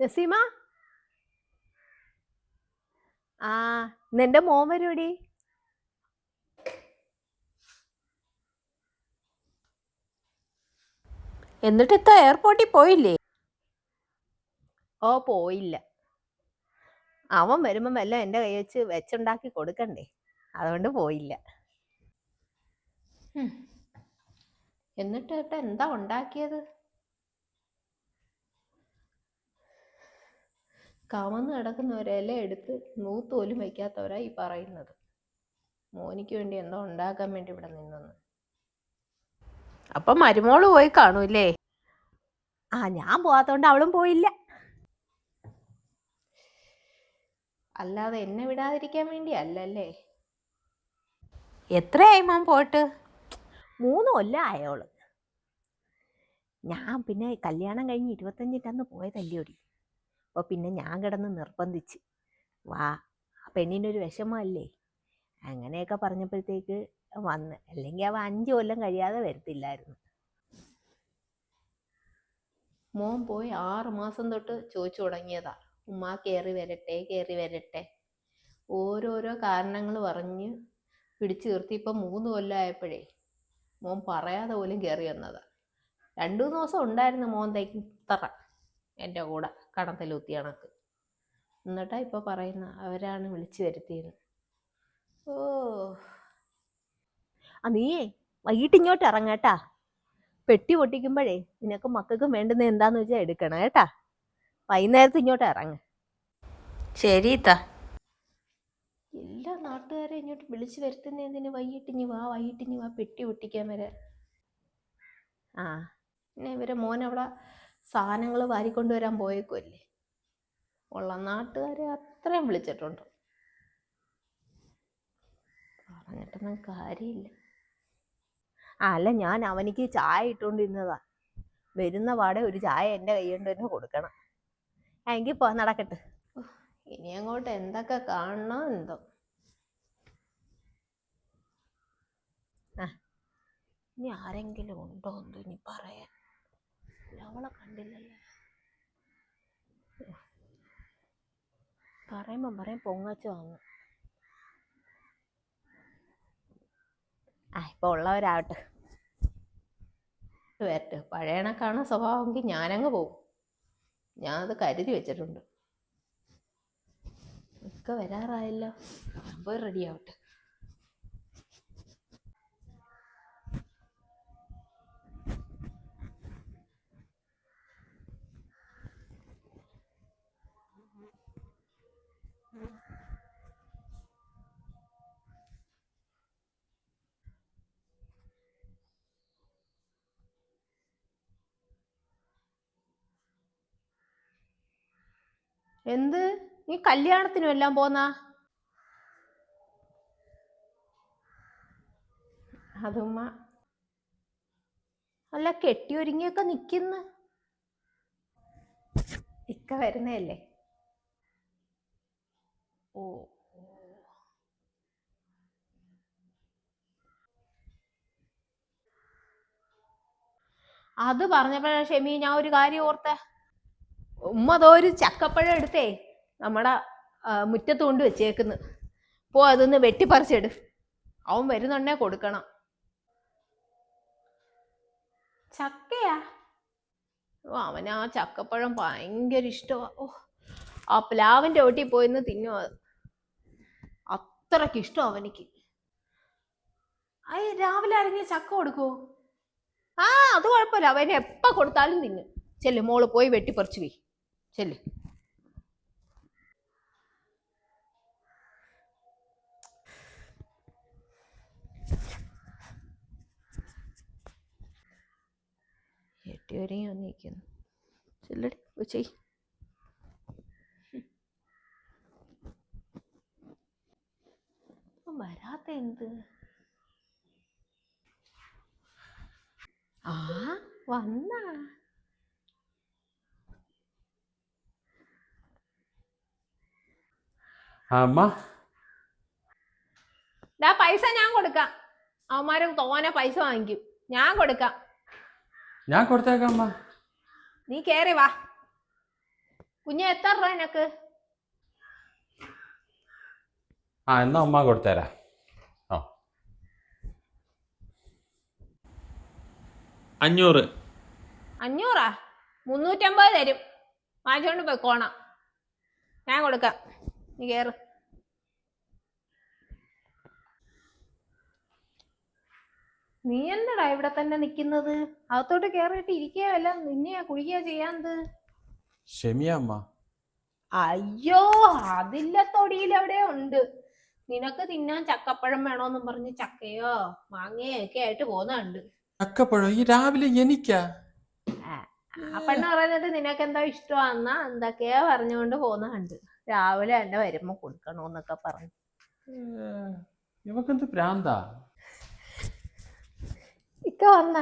നസീമ? ആ നിന്റെ മോൻ വരൂടി എന്നിട്ട് ഇത്ത എയർപോർട്ടിൽ പോയില്ലേ? ഓ പോയില്ല. അവൻ വരുമ്പം എല്ലാം എന്റെ കൈ വെച്ച് വെച്ചുണ്ടാക്കി കൊടുക്കണ്ടേ? അതുകൊണ്ട് പോയില്ല. എന്നിട്ട് ഏട്ടാ എന്താ ഉണ്ടാക്കിയത്? കമന്ന് കിടക്കുന്ന ഒരു ഇല എടുത്ത് നൂത്ത് പോലും വയ്ക്കാത്തവരാ ഈ പറയുന്നത്. മോനിക്ക് വേണ്ടി എന്തോ ഉണ്ടാക്കാൻ വേണ്ടി ഇവിടെ നിന്നെന്ന്. അപ്പൊ മരുമോൾ പോയി കാണൂല്ലേ? ആ ഞാൻ പോവാത്തോണ്ട് അവളും പോയില്ല. അല്ലാതെ എന്നെ വിടാതിരിക്കാൻ വേണ്ടി അല്ലല്ലേ? എത്രയായി മോൻ പോട്ട് മൂന്ന് കൊല്ലം ആയോൾ. ഞാൻ പിന്നെ കല്യാണം കഴിഞ്ഞ് ഇരുപത്തഞ്ചിട്ടന്ന് പോയതല്ലോടി. അപ്പോൾ പിന്നെ ഞാൻ കിടന്ന് നിർബന്ധിച്ച് വാ ആ പെണ്ണിനൊരു വിഷമമല്ലേ? അങ്ങനെയൊക്കെ പറഞ്ഞപ്പോഴത്തേക്ക് വന്ന് അല്ലെങ്കിൽ അവ അഞ്ച് കൊല്ലം കഴിയാതെ വരത്തില്ലായിരുന്നു. മോൻ പോയി ആറ് മാസം തൊട്ട് ചോദിച്ചു തുടങ്ങിയതാ ഉമ്മ കയറി വരട്ടെ കയറി വരട്ടെ. ഓരോരോ കാരണങ്ങൾ പറഞ്ഞ് പിടിച്ചു നിർത്തി ഇപ്പം മൂന്ന് കൊല്ലമായപ്പോഴേ മോൻ പറയാതെ പോലും കയറി വന്നതാ. രണ്ടു മൂന്ന് ദിവസം ഉണ്ടായിരുന്നു മോൻ തയ്ത്തറ എന്റെ കൂടെ കടന്തലൂത്തി കണക്ക്. എന്നിട്ടാ ഇപ്പൊ പറയുന്ന അവരാണ് വിളിച്ചു വരുത്തിയത്. ഓ. ആ നീയേ വൈകിട്ട് ഇങ്ങോട്ട് ഇറങ്ങാട്ടാ പെട്ടി പൊട്ടിക്കുമ്പോഴേ നിനക്ക് മക്കൾക്ക് വേണ്ടുന്ന എന്താന്ന് വെച്ചാൽ എടുക്കണം കേട്ടാ. വൈകുന്നേരത്ത് ഇങ്ങോട്ട് ഇറങ്ങ. ശരി ഇത്ത എല്ലാ നാട്ടുകാരെ ഇങ്ങോട്ട് വിളിച്ചു വരുത്തുന്നതിന് വൈകിട്ട് ഇനി വാ വൈകിട്ട് ഇനി വാ പെട്ടി പൊട്ടിക്കാൻ വരെ. ആ പിന്നെ ഇവരെ മോൻ അവിടെ സാധനങ്ങൾ വാരിക്കൊണ്ടുവരാൻ പോയേക്കുമല്ലേ ഉള്ള നാട്ടുകാരെ അത്രയും വിളിച്ചിട്ടുണ്ട്. പറഞ്ഞിട്ടൊന്നും കാര്യമില്ല. ആ, അല്ല ഞാൻ അവനിക്ക് ചായ ഇട്ടുകൊണ്ടിരുന്നതാ. വരുന്ന പാടെ ഒരു ചായ എന്റെ കൈ കൊണ്ട് തന്നെ കൊടുക്കണം. ആ, എങ്കിൽ പോ നടക്കട്ടെ. ഇനി അങ്ങോട്ട് എന്തൊക്കെ കാണണോ എന്തോ. ഇനി ആരെങ്കിലും ഉണ്ടോ എന്തോ ഇനി പറയാൻ. അവളെ കണ്ടില്ലല്ലേ? പറയുമ്പം പറയും പൊങ്ങച്ച വാങ്ങും. ആ ഇപ്പൊ ഉള്ളവരാവട്ടെ. വരട്ടെ. പഴയണക്കാണ് സ്വഭാവമെങ്കിൽ ഞാനങ്ങ് പോവും ഞാൻ അത് കരുതി വെച്ചിട്ടുണ്ട്. ഒക്കെ വരാറായല്ലോ. പോയി റെഡി ആവട്ടെ എന്ത്? നീ കല്യാണത്തിനും എല്ലാം പോന്നാ? അതുമ്മ. അല്ല കെട്ടിയൊരുങ്ങിയൊക്കെ നിക്കുന്ന. ഇക്ക വരുന്നതല്ലേ? ഓ. അത് പറഞ്ഞപ്പോഴാണ് ഷെമി ഞാൻ ഒരു കാര്യം ഓർത്തെ. ഉമ്മ അതോ ഒരു ചക്കപ്പഴം എടുത്തേ. നമ്മുടെ മുറ്റത്ത് കൊണ്ട് വെച്ചേക്കുന്നു. പോ അതൊന്ന് വെട്ടിപ്പറിച്ചെടു. അവൻ വരുന്നുണ്ടേ കൊടുക്കണം. ചക്കയാ? ഓ അവന് ആ ചക്കപ്പഴം ഭയങ്കര ഇഷ്ടമാ ഓ ആ പ്ലാവിന്റെ ഓട്ടി പോയിന്ന് തിന്നു അത്. അത്രയ്ക്ക് ഇഷ്ടം അവനിക്ക്. അയ്യ രാവിലെ ആരെങ്കിലും ചക്ക കൊടുക്കുവോ? ആ അത് കുഴപ്പമില്ല. അവന് എപ്പ കൊടുത്താലും തിന്നും. ചെല്ലു മോൾ പോയി വെട്ടിപ്പറിച്ചു പോയി ചെല്ല്. എട്ടിവരെയും വന്നിരിക്കുന്നു. ചെല്ലടി പോയി ചെയ് വരാത്ത എന്ത്? ആ വന്നാ. അമ്മ? ഡാ പൈസ ഞാൻ കൊടുക്കാം. അവന്മാര് തോനെ പൈസ വാങ്ങിക്കും. ഞാൻ കൊടുക്കാം. ഞാൻ കൊടുത്തേക്കാം അമ്മ. നീ കേറി വാ. കുഞ്ഞെ എത്ര രൂപ നിനക്ക്? ആ എന്നാ അമ്മ കൊടുത്തേരാ. ആ. അഞ്ഞൂറ്. അഞ്ഞൂറാ? മുന്നൂറ്റമ്പത് തരും. വാങ്ങിച്ചോണ്ട് പോയിക്കോണം ഞാൻ കൊടുക്കാം. നീ കേറ് നീ എന്നടാ ഇവിടെ തന്നെ നിക്കുന്നത്? അകത്തോട്ട് കേറിയിട്ട് ഇരിക്കുകയല്ല നിന്നെയാ കുഴിക്കുക ചെയ്യാന്ത്? ക്ഷമിയമ്മ അയ്യോ അതില്ല തൊടിയിൽ അവിടെ ഉണ്ട്. നിനക്ക് തിന്നാൻ ചക്കപ്പഴം വേണോന്നും പറഞ്ഞ് ചക്കയോ മാങ്ങയോ ഒക്കെ ആയിട്ട് പോകുന്നുണ്ട് ചക്കപ്പഴം? ഈ രാവിലെ എനിക്കാ? ആ പെണ്ണ് പറയുന്നത് നിനക്ക് എന്താ ഇഷ്ടമാന്നാ എന്തൊക്കെയാ പറഞ്ഞുകൊണ്ട് പോകുന്നുണ്ട് രാവിലെ തന്നെ വരുമ്പോ കൊടുക്കണോന്നൊക്കെ പറഞ്ഞു. ഇവക്കെന്ത് പ്രാന്താ? ഇക്ക വന്ന?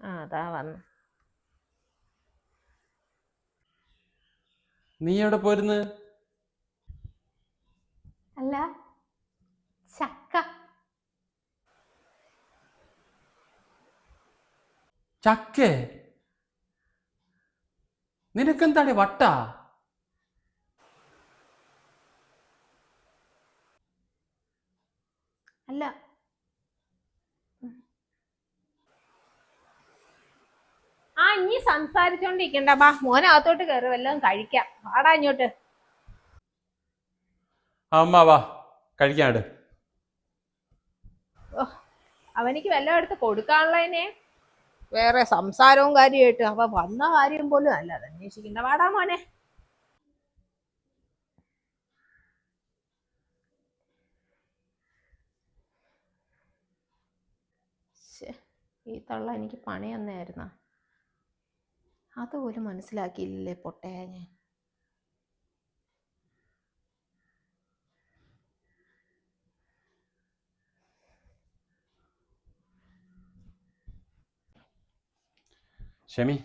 ആ അതാ വന്ന. നീ എവിടെ പോരുന്ന്? അല്ല ചക്ക. ചക്കേ? നിനക്കെന്താടി വട്ടാ? അല്ല. ആ ഇനി സംസാരിച്ചോണ്ടിരിക്കണ്ട. ബാ മോനകത്തോട്ട് കയറി വല്ലതും കഴിക്കാം. വാടാ ഇങ്ങോട്ട്. അമ്മ വാ. കഴിക്കാണ്ട് അവനിക്ക് വല്ലതും എടുത്ത് കൊടുക്കാനുള്ളതിനെ വേറെ സംസാരവും കാര്യമായിട്ട്. അപ്പൊ വന്ന കാര്യം പോലും അല്ല അത് അന്വേഷിക്കണ്ട. വാടാ മോനെ. ഈ തള്ള എനിക്ക് പണി തന്നെയായിരുന്ന. അതുപോലും മനസ്സിലാക്കിയില്ലേ പൊട്ടയാ ഞാൻ. ഷമി.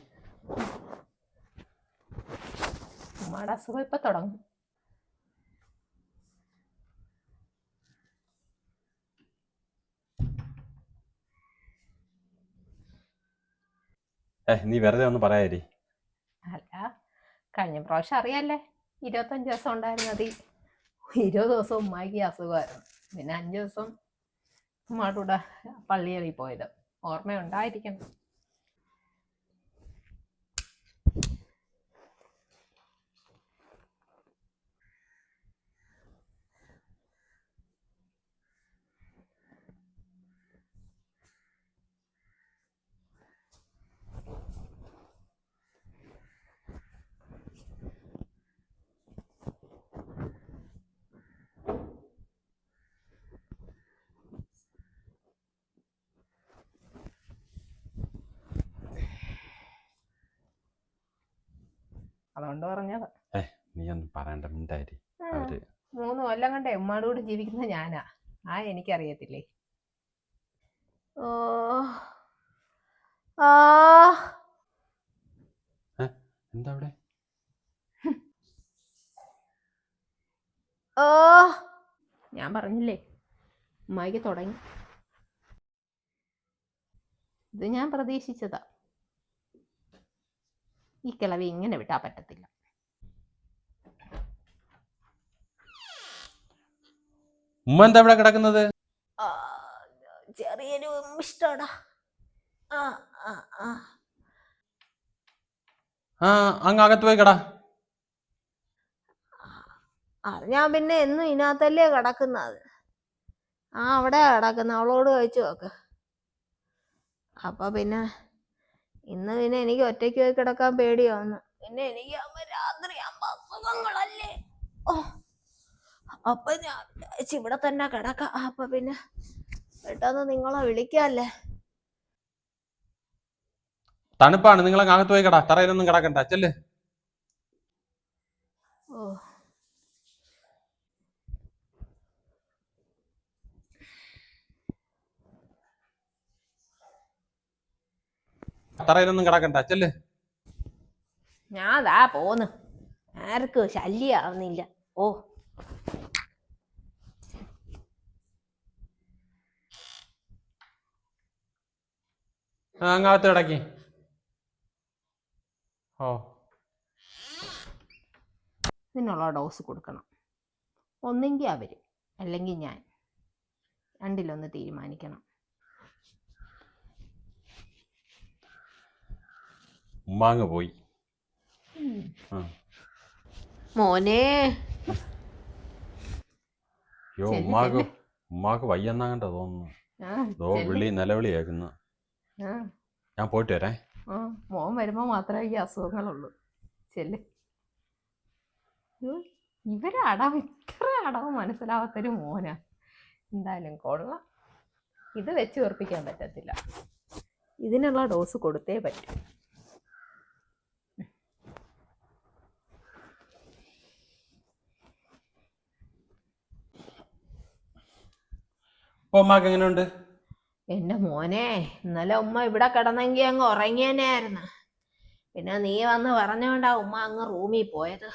ഉമ്മയുടെ അസുഖം ഇപ്പൊ തുടങ്ങും. ഏ നീ വെറുതെ ഒന്ന് പറയാരി അല്ല കഴിഞ്ഞ പ്രാവശ്യം അറിയാല്ലേ? ഇരുപത്തഞ്ച് ദിവസം ഉണ്ടായിരുന്നത് ഇരുപത് ദിവസം ഉമ്മായിക്ക് അസുഖമായിരുന്നു. പിന്നെ അഞ്ച് ദിവസം ഉമ്മാടൂടെ പള്ളിയിൽ പോയത്. ഓർമ്മയുണ്ടായിരിക്കണം അതുകൊണ്ട് പറഞ്ഞത്. നീ ഒന്നും പറയണ്ട മിണ്ടായി അവർ മൂന്ന് കൊല്ലം കണ്ടേ ഉമ്മാടെ കൂടെ ജീവിക്കുന്ന ഞാനാ. ആ എനിക്കറിയത്തില്ലേ. ഓ ആ. എന്താ അവിടെ? ഓ ഞാൻ പറഞ്ഞില്ലേ ഉമ്മായിക്ക് തുടങ്ങി. ഇത് ഞാൻ പ്രതീക്ഷിച്ചതാ. ഈ കിളവി ഇങ്ങനെ വിട്ടാ പറ്റത്തില്ല. ഉമ്മ എന്താ ഇവിടെ കിടക്കുന്നത്? ആ, ചെറിയൊരു ഇഷ്ടമാടാ ആ ആ ആ. ആ അങ്ങ് അകത്ത് പോയി കടാ. ആ, ഞാൻ പിന്നെ എന്നും ഇതിനകത്തല്ലേ കിടക്കുന്നത്. ആ അവിടെ കിടക്കുന്ന അവളോട് കഴിച്ചു നോക്ക്. അപ്പൊ പിന്നെ ഇന്ന് പിന്നെ എനിക്ക് ഒറ്റയ്ക്ക് പോയി കിടക്കാൻ പേടിയാവുന്നു പിന്നെ എനിക്ക് അമ്മ രാത്രി അമ്മ അസുഖങ്ങളല്ലേ. ഓ അപ്പൊ ഞാൻ ഇവിടെ തന്നെ കിടക്കാം. അപ്പൊ പിന്നെ പെട്ടെന്ന് നിങ്ങളെ വിളിക്കാല്ലേ. തണുപ്പാണ്. നിങ്ങളെ കാണത്ത് പോയി കടാ തറയിലൊന്നും കിടക്കണ്ട. ചെല്ലേ. ഓ. തറയിലൊന്നും കിടക്കണ്ട ചെല്ല്. ഞാൻ ദാ പോന്ന്. ആർക്കും ശല്യാവുന്നില്ല. ഓ. അങ്ങാത്ത കിടക്കി. ഓ. ഇതിനുള്ള ഡോസ് കൊടുക്കണം. ഒന്നെങ്കിൽ അവർ അല്ലെങ്കിൽ ഞാൻ. രണ്ടിലൊന്ന് തീരുമാനിക്കണം. ഉമ്മാങ്ങ് പോയി. ആ. മോനെ. അയ്യോ ചെല്ല്, ഉമ്മാക്ക്. ഉമ്മാക്ക് വയ്യെന്നാകണ്ട തോന്നുന്നു. ദോ വിളി നിലവിളി കേൾക്കുന്നു ഞാൻ പോയിട്ട് വരാം. ആ, മോൻ വരുമ്പോൾ മാത്രമേ ഈ അസുഖങ്ങളുള്ളൂ. ചെല്ല്. ഇവരെ അടവ് ഇത്ര അടവ് മനസ്സിലാവാത്തൊരു മോനാ. എന്തായാലും കൊള്ളാം. ഇത് വെച്ച് ഉറപ്പിക്കാൻ പറ്റത്തില്ല. ഇതിനുള്ള ഡോസ് കൊടുത്തേ പറ്റൂ. ഉമ്മാക്ക് എന്റെ മോനെ ഇന്നലെ ഉമ്മ ഇവിടെ കിടന്നെങ്കിൽ അങ്ങ് ഉറങ്ങിയനായിരുന്നു പിന്നെ നീ വന്ന് പറഞ്ഞോണ്ടാ ഉമ്മ അങ്ങ് റൂമിൽ പോയത്.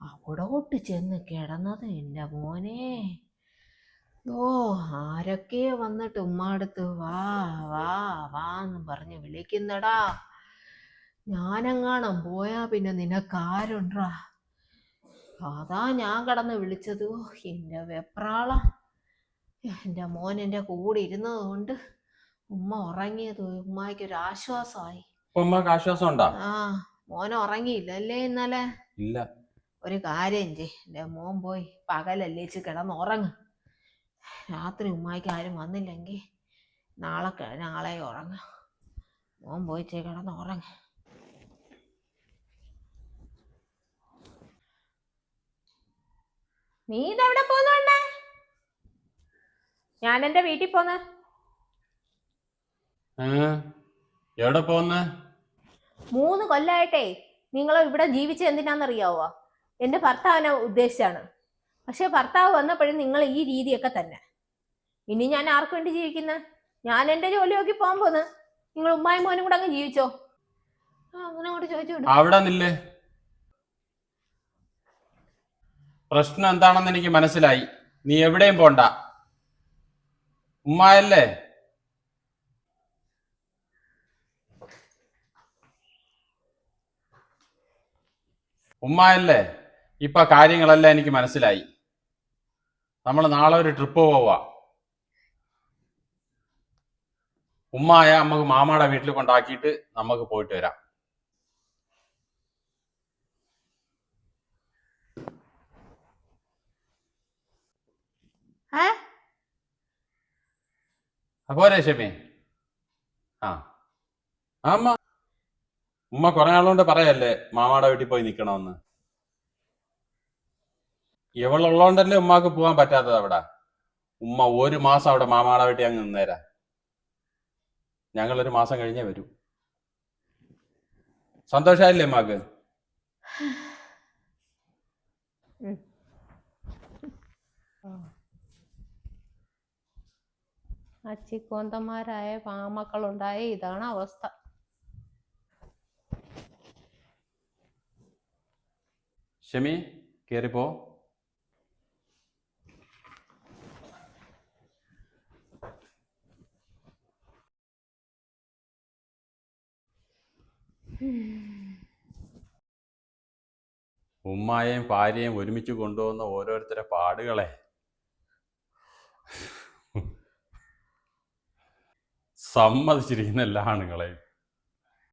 അവിടോട്ട് ചെന്ന് കിടന്നത് എന്റെ മോനെ. ഓ ആരൊക്കെയോ വന്നിട്ട് ഉമ്മ അടുത്ത് വാ വാ വാ എന്ന് പറഞ്ഞ് വിളിക്കുന്നടാ. ഞാനെങ്ങാണം പോയാ പിന്നെ നിനക്കാരുണ്ടാ അതാ ഞാൻ കടന്ന് വിളിച്ചത്. എന്റെ വെപ്രാളം. എന്റെ മോൻ എന്റെ കൂടെ ഇരുന്നത് കൊണ്ട് ഉമ്മ ഉറങ്ങിയത്. ഉമ്മയ്ക്ക് ഒരു ആശ്വാസമായി. ഉമ്മാക്ക് ആശ്വാസം ഉണ്ടോ ആ മോൻ ഉറങ്ങിയില്ല അല്ലേ ഇന്നലെ? ഇല്ല. ഒരു കാര്യം ചെയ്. എന്റെ മോൻ പോയി പകലല്ലേച്ച് കിടന്ന് ഉറങ്ങ്. രാത്രി ഉമ്മായിക്ക് ആരും വന്നില്ലെങ്കിൽ നാളെ നാളെ ഉറങ്ങ. മോൻ പോയി കിടന്ന് ഉറങ്ങ. നീ ഇതെവിടെ പോന്നോണ്ടേ? ഞാൻ എന്റെ വീട്ടിൽ പോന്ന? എവിടെ പോന്ന്? മൂന്ന് കൊല്ലായിട്ടേ നിങ്ങൾ ഇവിടെ ജീവിച്ച എന്തിനാണെന്നറിയാവോ എന്റെ ഭർത്താവിനെ ഉദ്ദേശിച്ചാണ്. പക്ഷെ ഭർത്താവ് വന്നപ്പോഴും നിങ്ങൾ ഈ രീതിയൊക്കെ തന്നെ. ഇനി ഞാൻ ആർക്ക് വേണ്ടി ജീവിക്കുന്ന? ഞാൻ എന്റെ ജോലി നോക്കി പോകാൻ പോന്ന്. നിങ്ങൾ ഉമ്മായും മോനും കൂടെ അങ്ങ് ജീവിച്ചോ? അങ്ങനെ അങ്ങോട്ട് ചോദിച്ചു വിടും. അവിടെ നില്ലേ. പ്രശ്നം എന്താണെന്ന് എനിക്ക് മനസ്സിലായി. നീ എവിടെയും പോണ്ട. ഉമ്മായല്ലേ? ഉമ്മായല്ലേ? ഇപ്പൊ കാര്യങ്ങളെല്ലാം എനിക്ക് മനസ്സിലായി. നമ്മൾ നാളെ ഒരു ട്രിപ്പ് പോവാ. ഉമ്മായ നമുക്ക് മാമാടെ വീട്ടിൽ കൊണ്ടാക്കിയിട്ട് നമുക്ക് പോയിട്ട് വരാം. ഏ? അപ്പോരെ ഷമി ആ. അമ്മ. ഉമ്മ കുറെ നാളുകൊണ്ട് പറയല്ലേ മാമാടെ വീട്ടിൽ പോയി നിക്കണമെന്ന് ഇവളുള്ളോണ്ടല്ലേ ഉമ്മാക്ക് പോകാൻ പറ്റാത്തത് അവിടെ. ഉമ്മ ഒരു മാസം അവിടെ മാമാടെ വീട്ടിൽ അങ്ങ് നിന്നേരാ. ഞങ്ങൾ ഒരു മാസം കഴിഞ്ഞേ വരൂ. സന്തോഷായില്ലേ ഉമ്മാക്ക്? അച്ചിക്കോന്തന്മാരായ പാമക്കളുണ്ടായ ഇതാണ് അവസ്ഥ. ഷമി കേറിപ്പോ. ഉമ്മായെയും ഭാര്യയും ഒരുമിച്ച് കൊണ്ടുപോകുന്ന ഓരോരുത്തരെ പാടുകളെ. സമ്മതിച്ചിരിക്കുന്ന എല്ലാ ആണുങ്ങളെയും.